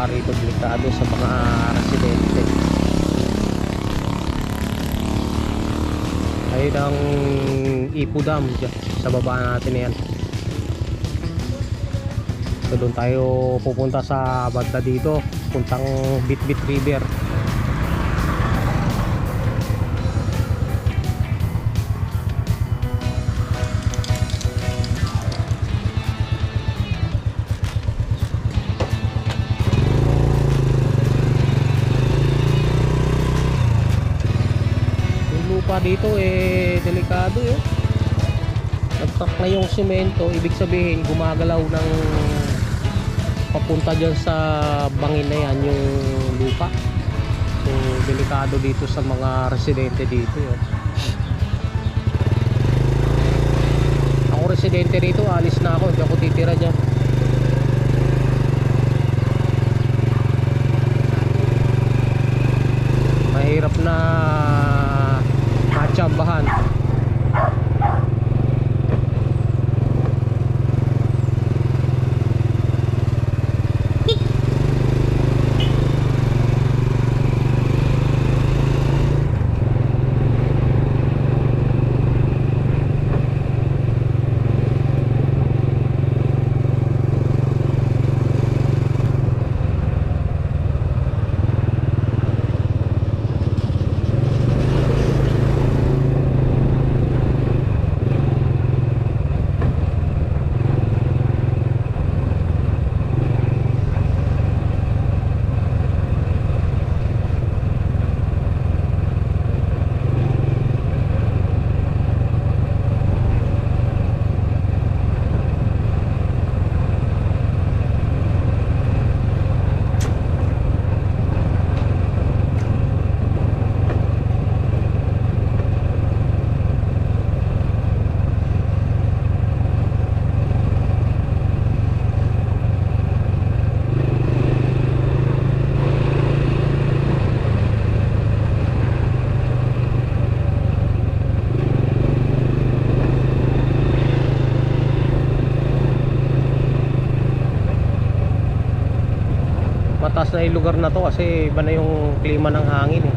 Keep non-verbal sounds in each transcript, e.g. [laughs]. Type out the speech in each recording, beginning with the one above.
lupa rito delikado sa mga residente. Ayun ang Ipo dyan, sa baba natin na yan. So doon tayo pupunta sa banda dito puntang Bitbit River na yung semento ibig sabihin gumagalaw ng papunta dyan sa bangin na yan yung lupa. So delikado dito sa mga residente dito yun. Ako residente rito alis na ako hindi ako titira dyan. Mahirap na yung lugar na to kasi iba na yung klima ng hangin eh.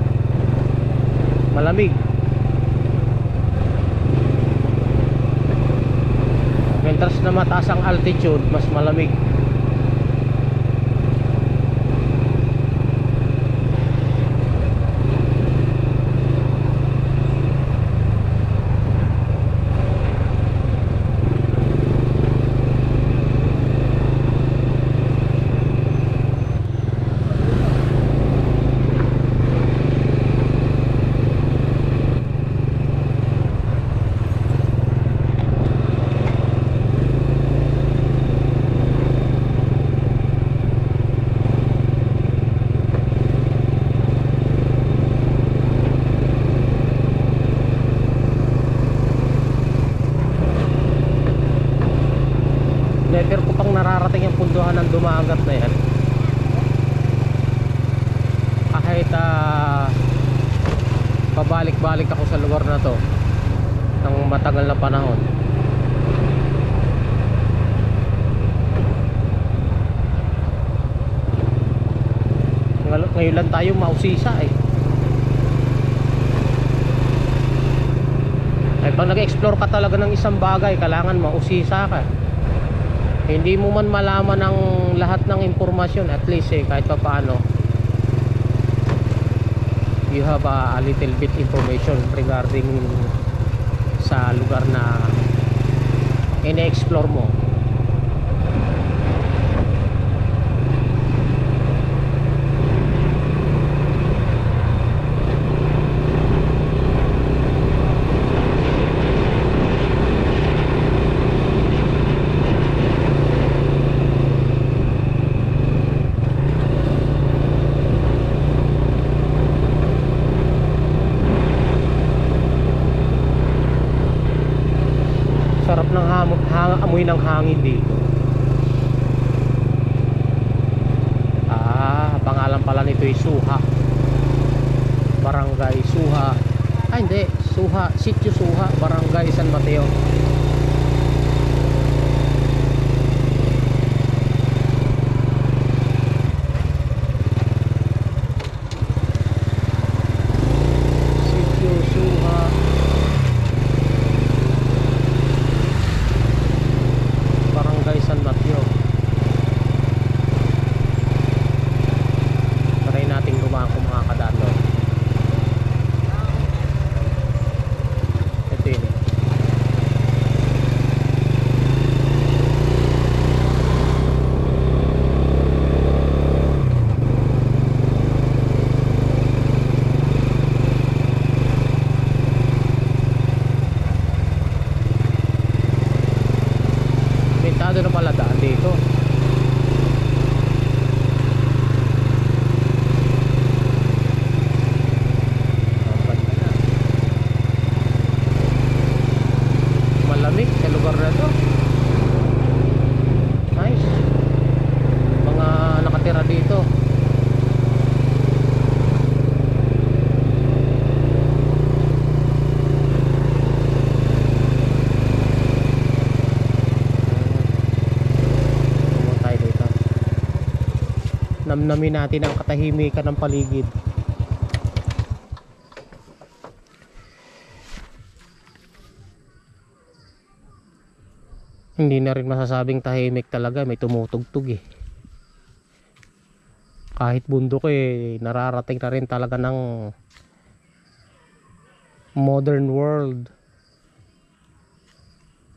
Malamig. Mientras na mataas ang altitude, mas malamig. Never ko pang nararating yung punduhan ng dumagat na yan. Kahit ah, pabalik-balik ako sa lugar na to ng matagal na panahon. Lang tayo mausisa eh. Ay pag nag-explore ka talaga ng isang bagay, kailangan mausisa ka hindi mo man malaman ang lahat ng impormasyon at least eh kahit pa paano you have a, a little bit information regarding sa lugar na ine-explore mo amoy ng hangin dito ah pangalan pala nito ay Suha Barangay Suha ah hindi Suha Sitio Suha Barangay San Mateo Namnamin natin ang katahimikan ng paligid. Hindi na rin masasabing tahimik talaga, may tumutugtog eh. Kahit bundok eh, nararating na rin talaga ng modern world.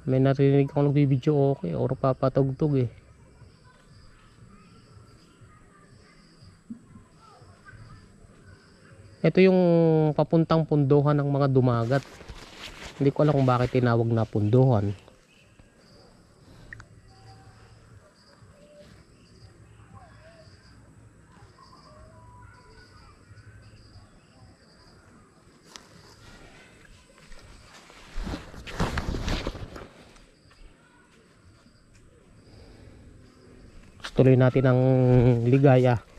May narinig akong nagbibideo okay or papatugtog eh. Ito yung papuntang punduhan ng mga dumagat. Hindi ko alam kung bakit tinawag na punduhan. Tuloy natin ang ligaya.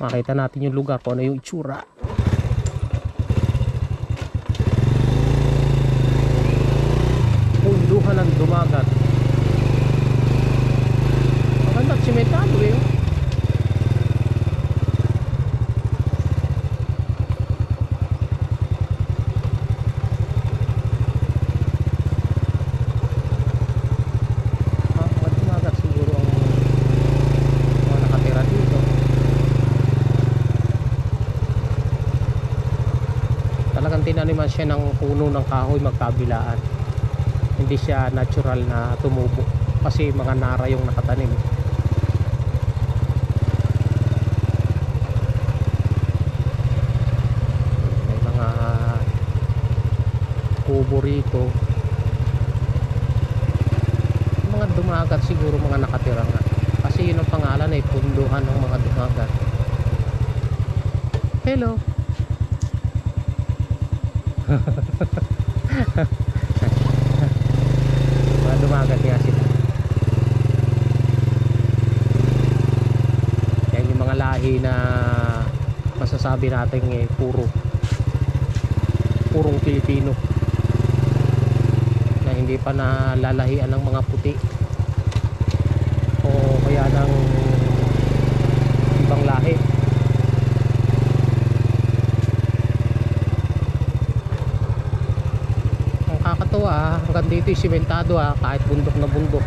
Makita natin yung lugar kung ano yung itsura. Punduhan ng dumagat. Maganda at simentado eh. oh. Ah, mga dumagat siguro ang mga nakatira dito. Talagang tinaniman siya ng puno ng kahoy magkabilaan. Hindi siya natural na tumubo kasi mga nara yung nakatanim. May mga kubo rito. Mga dumagat siguro mga nakatira nga. Kasi yun ang pangalan ay punduhan ng mga dumagat. Hello. Mga dumagat nga sila. Yan yung mga lahi na masasabi natin eh, puro purong Pilipino. Na hindi pa nalalahian ng mga puti o kaya ng ibang lahi ang kakatuwa ah, hanggang dito simentado ah, kahit bundok na bundok.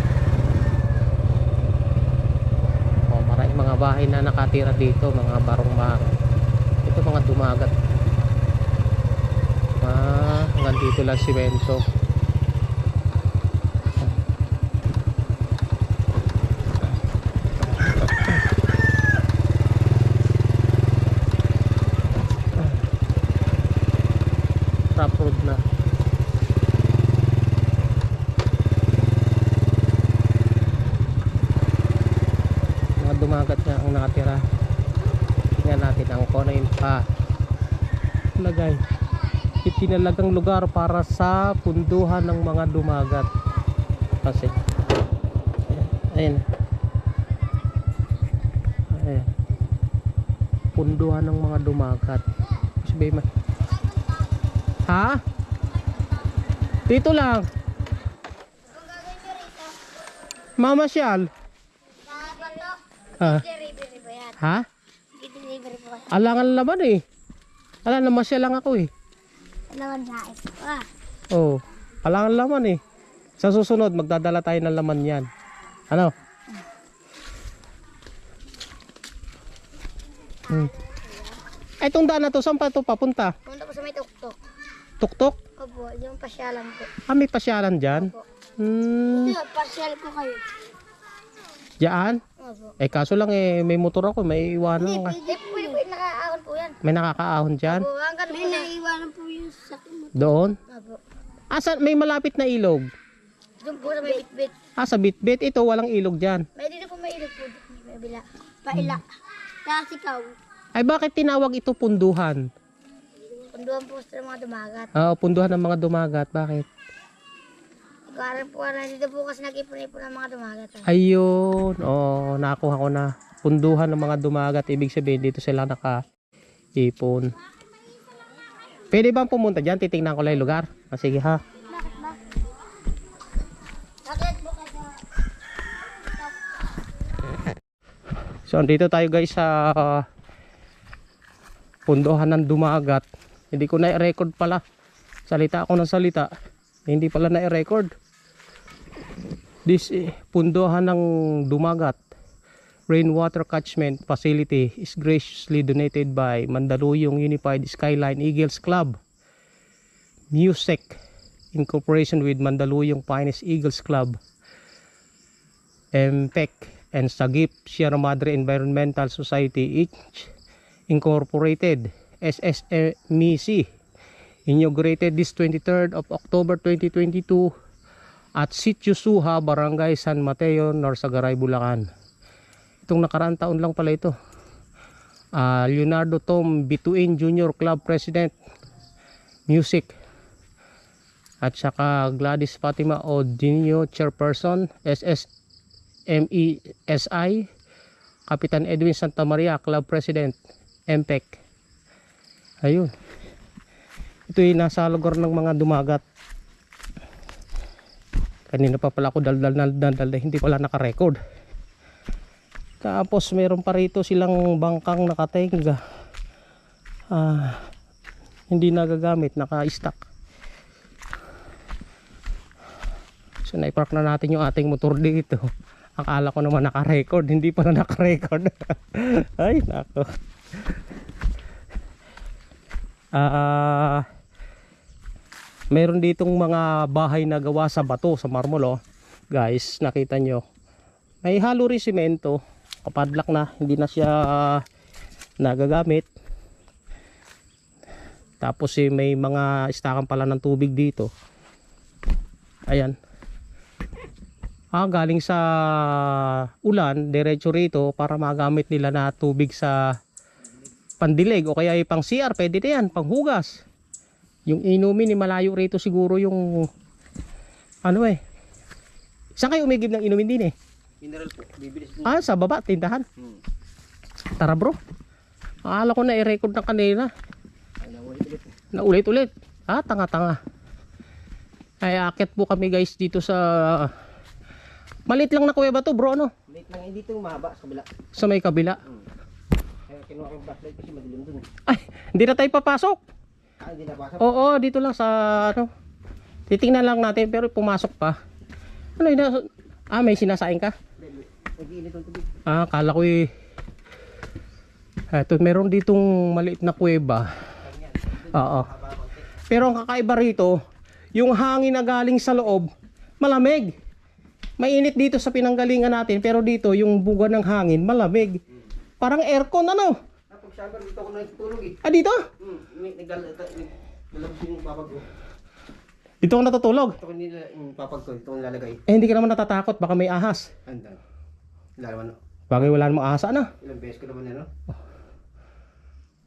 O maraming mga bahay na nakatira dito mga barong barong ito mga dumagat. Ah, hanggang dito lang simento rough road na mga dumagat nga ang nakatira tingnan natin ang kung ano yung pa. Lagay. Itinalagang lugar para sa punduhan ng mga dumagat. Kasi ayun ayun punduhan ng mga dumagat. Mo ha? dito lang. Mamasyal ah, Delivery ba yan? ha? Delivery po kayo. alangan laman eh ala namasya lang ako eh Naman sa ito. Ah, Oo. Oh, alangan laman eh. Sa susunod, magdadala tayo ng laman yan. Ano? Hmm. Ay, itong daan na to, saan pa ito papunta? punta po sa may tuktok. Tuktok? Opo, yung pasyalan po. Ah, may pasyalan dyan? Opo. Hmm. Ito, pasyal po kayo. Diyan? Opo. Eh, kaso lang eh, may motor ako, may iwanan ka. Hindi, pwede po, po yan. May nakakaahon dyan? Opo, hanggang may naiiwanan po yung sa mo. Doon? Opo. Asa, may malapit na ilog. Doon po sa may bitbit. Ah, sa bitbit. Ito, walang ilog dyan. May dito po may ilog po. May bila. Paila. Kasi ikaw, Ay, bakit tinawag ito punduhan? punduan po sa mga dumagat. Ah, punduhan ng mga dumagat. Bakit? Karan po, karan dito po kasi nag-ipon-ipon ng mga dumagat. ah. Ayun. Oo, nakuha ko na. Punduhan ng mga dumagat. Ibig sabihin, dito sila naka-ipon. Pwede bang pumunta dyan? Titingnan ko lang yung lugar. Ah, sige ha. So, andito tayo guys sa uh, pundohan ng dumagat. Hindi ko na-record pala. Salita ako ng salita. Hindi pala na-record. This eh, pundohan ng dumagat. Rainwater catchment facility is graciously donated by Mandaluyong Unified Skyline Eagles Club. Music in cooperation with Mandaluyong Finest Eagles Club. MPEC and Sagip Sierra Madre Environmental Society each incorporated. SSMEC inaugurated this 23rd of October 2022 at Sitio Suha, Barangay San Mateo, Norsagaray, Bulacan. Itong nakaraang taon lang pala ito. Ah, Leonardo Tom Bituin Jr. Club President Music at saka Gladys Fatima Odinio Chairperson SS MESI Kapitan Edwin Santa Maria Club President MPEC ayun ito yung nasa lugar ng mga dumagat kanina pa pala ako daldal na daldal na hindi pala nakarecord. Tapos meron pa rito silang bangkang nakatenga. Ah, hindi nagagamit naka-stack. So naipark na natin yung ating motor dito. [laughs] Akala ko naman naka-record hindi pa na naka-record. [laughs] Ay nako. Ah meron ditong mga bahay na gawa sa bato sa marmol oh. guys nakita nyo. May halo rin simento. Kapadlak na. Hindi na siya ah, nagagamit. Tapos eh, may mga istakan pala ng tubig dito. Ayan. Ah, galing sa ulan diretso rito para magamit nila na tubig sa pandilig o kaya yung pang CR pwede na yan panghugas yung inumin ni malayo rito siguro yung ano eh saan kayo umigib ng inumin din eh Mineral po, bibilis din. ah sa baba tindahan Hmm. tara bro akala ko na i-record na kanina eh. na ulit ulit ah tanga tanga ay akit po kami guys dito sa malit lang na kuweba to bro no Late lang, hindi ito mahaba sa kabila. sa may kabila Kaya kinuha ko yung flashlight kasi madilim dun. eh. ay hindi na tayo papasok Ah, hindi nabasa. Oo, dito lang sa ano. Titingnan lang natin pero pumasok pa. Ano yun? Ah, may sinasaing ka? Nag-iinit ang tubig. Ah, kala ko eh. Eto, meron ditong maliit na kuweba. Oo. Pero ang kakaiba rito, yung hangin na galing sa loob, malamig. Mainit dito sa pinanggalingan natin, pero dito yung buga ng hangin, malamig. Parang aircon ano? Summer, dito ako natutulog eh. Ah, dito? Hmm, naglalabas yung papag ko. Dito ako natutulog. Ito ko nila, yung papag ko, ito ko nilalagay. Eh, hindi ka naman natatakot, baka may ahas. Andan. Lalaman, Bagay wala namang ahas, ano? ilang beses ko naman yan, no?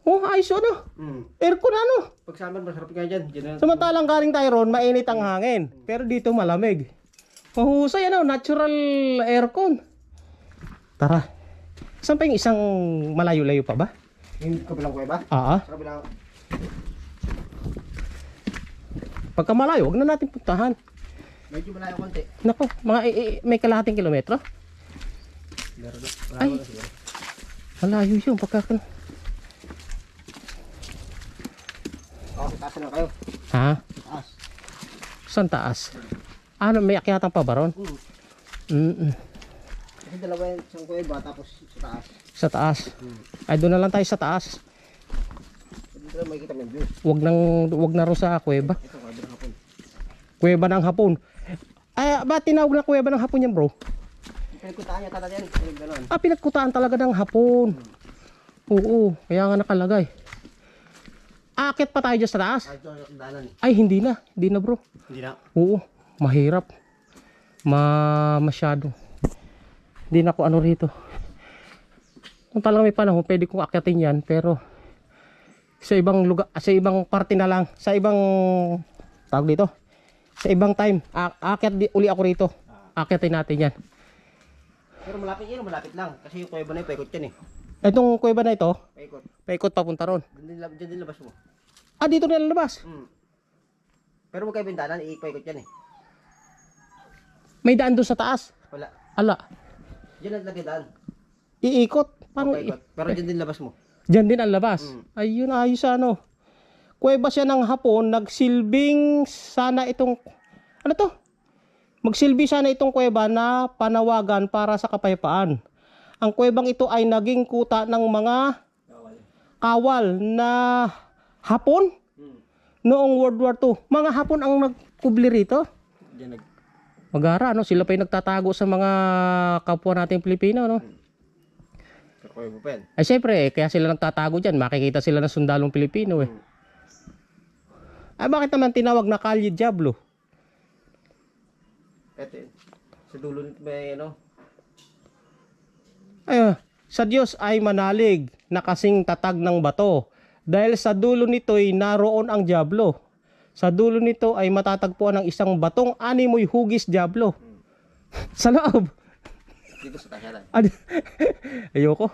Oh, ayos ano? Hmm. Aircon ano? Pag summer, masarap nga dyan. Dyan. Samantalang galing tayo ron, mainit ang hangin. Pero dito malamig. Mahusay ano, natural aircon. Tara. Saan pa yung isang malayo-layo pa ba? Yung kabilang kuweba. Ah, ah. Sa kabilang, Pagka malayo, wag na natin puntahan. medyo malayo konti. Nako, mga i- i- may kalahating kilometro. Meron na. Ay. Malayo na siguro. Malayo yun. Pagka... Okay, taas na kayo. Ha? Taas. Saan taas? Ano, may akyatang pa ba ron? Hmm. Mm-mm. Kasi dalawa yung isang kuweba, tapos sa taas. Sa taas. Ay, doon na lang tayo sa taas. Dito na makikita mo yung view. Wag nang wag na ro sa kuweba. Ito, kabilang hapon. Kuweba ng hapon. Ay, ba tinawag na kuweba ng hapon yan, bro? Pinagkutaan niya tata yan. Ganon. Ah, pinagkutaan talaga ng hapon. Oo, kaya nga nakalagay. Akit pa tayo dyan sa taas? Daanan. Ay, hindi na. Hindi na, bro. Hindi na. Oo, mahirap. Ma masyado. Hindi na ako ano rito. Kung talagang may panahon, pwede kong akyatin yan, pero sa ibang lugar, sa ibang parte na lang, sa ibang tawag dito. Sa ibang time, a- akyat di, uli ako rito. Akyatin natin yan. Pero malapit yan, malapit lang. Kasi yung kuweba na yun, paikot yan eh. Itong kuweba na ito, Paikot. paikot papunta ron. Diyan din, lab- dyan din labas mo. Ah, dito nilalabas. Hmm. Pero huwag kayo bintanan, iikot yan eh. May daan doon sa taas. Wala. Ala, Diyan ang lagay daan. iikot. Paano Okay, ikot. Pero dyan din labas mo. Diyan din ang labas. Mm. Ayun, ayos ano. Kuweba siya ng hapon, nagsilbing sana itong, ano to? Magsilbi sana itong kuweba na panawagan para sa kapayapaan. Ang kuwebang ito ay naging kuta ng mga kawal na hapon Hmm. noong World War II. Mga hapon ang nagkubli rito. Diyan nag... Magara, ano? Sila pa yung nagtatago sa mga kapwa nating Pilipino, no? Ay, syempre, eh, kaya sila nagtatago dyan. Makikita sila ng sundalong Pilipino, eh. Ay, bakit naman tinawag na Kalye Diablo? Ito. Sa dulo nito may ano. Ay, ah, sa Diyos ay manalig na kasing tatag ng bato. Dahil sa dulo nito'y naroon ang Diablo. Sa dulo nito ay matatagpuan ng isang batong animoy hugis Diablo. [laughs] sa loob. Dito sa. Ano? [laughs] Ayoko.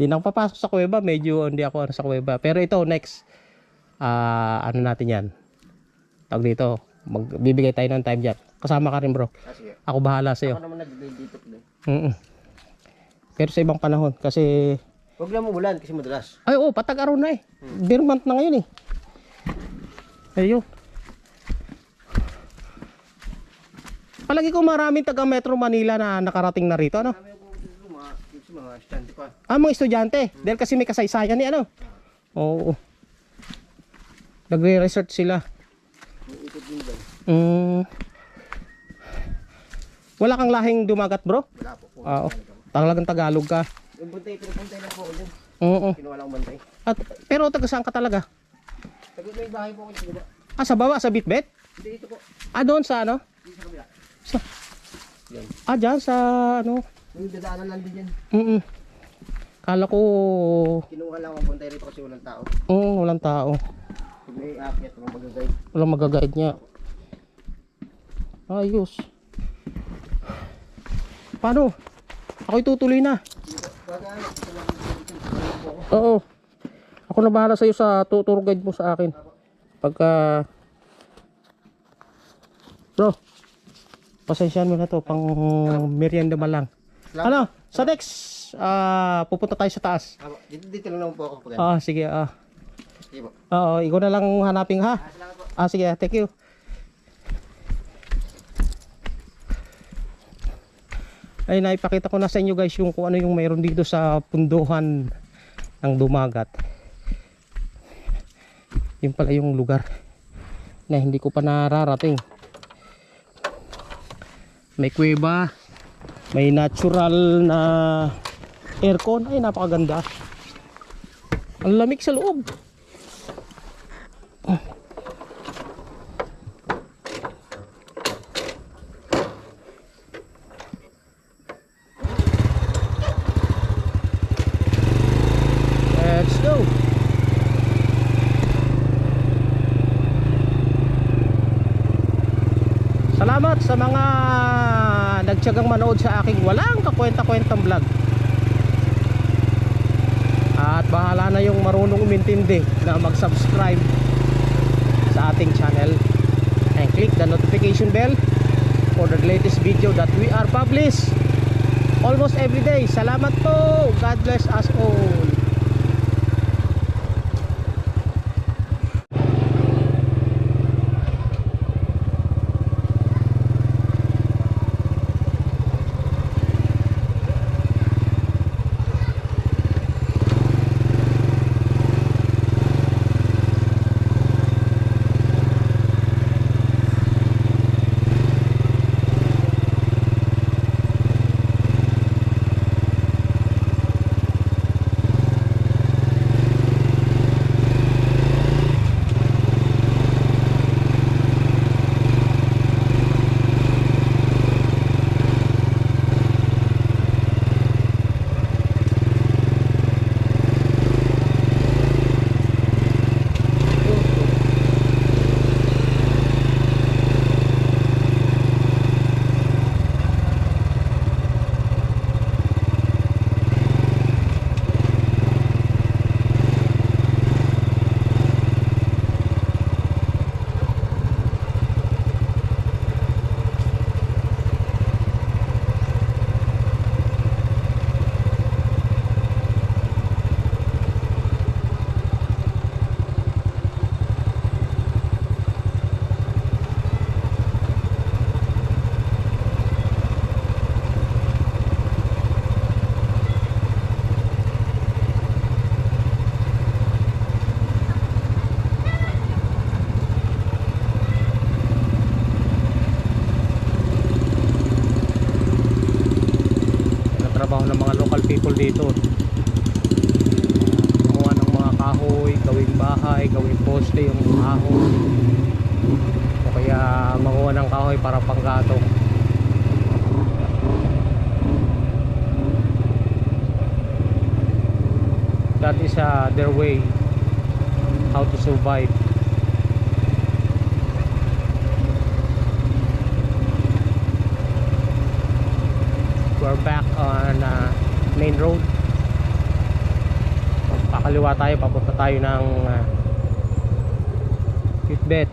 Di na papasok sa kuweba. Medyo hindi ako ano, sa kuweba. Pero ito, next. Ah, ano natin yan? Tawag dito. Magbibigay tayo ng time dyan. Kasama ka rin bro. Ah, sige. Ako bahala sa'yo. Ako naman nag-delay dito. Play. Mm Pero sa ibang panahon. Kasi, Huwag lang umulan kasi madalas. ay oo, patag araw na eh. Beer month na ngayon eh. Ayun. Palagi ko maraming taga Metro Manila na nakarating na rito, ano? Mga, stand pa. Ah, mga estudyante. Dahil kasi may kasaysayan ni ano. Oo. Nagre-research sila. Din. Mm. Wala kang lahing dumagat, bro? Wala po. po. Oo. Talagang Tagalog ka. Yung buntay, pinupuntay lang po ako dyan. Oo. Kinuha lang bantay. At, pero taga saan ka talaga? Tagal may bahay po ako dito. ba? Ah, sa baba, sa Bitbit? Hindi dito po. Ah, doon sa ano? Dito sa kabila. Sa, Yan. ah, dyan sa ano? Yung dadaanan lang din yan. Mm Kala ko, Kinuha lang akong bantay rito kasi walang tao. mm, walang tao. Pag may aakyat, mga magagay. Walang magaguide niya. Ayos. Paano? Ako'y tutuloy na. Oo. Ako na bahala sa'yo sa tour guide mo sa akin. Pagka... Bro, pasensyahan mo na to. Pang merienda ba lang. Ano? Sa next, ah, pupunta tayo sa taas. Ah, Dito, dito lang po ako. Pag Ah, sige. Ah. Sige po. Oo, ikaw na lang hanapin ha. Ah, salamat po. Ah, sige. Thank you. Ay, naipakita ko na sa inyo guys yung kung ano yung mayroon dito sa punduhan ng dumagat. Yun pala yung lugar na hindi ko pa nararating. May kuweba, may natural na aircon. Ay, napakaganda. Ang lamig sa loob. Let's Salamat sa mga nagtiyagang manood sa aking walang kakwenta-kwentang vlog. At bahala na yung marunong umintindi na mag-subscribe sa ating channel and click the notification bell for the latest video that we are publish almost every day. Salamat po. God bless us all. local people dito. Gumawa ng mga kahoy gawing bahay, gawing poste yung kahoy o kaya makuha ng kahoy para panggatong that is uh, their way how to survive. We're back on uh, main road. Kakaliwa tayo papunta tayo ng uh, Pitbet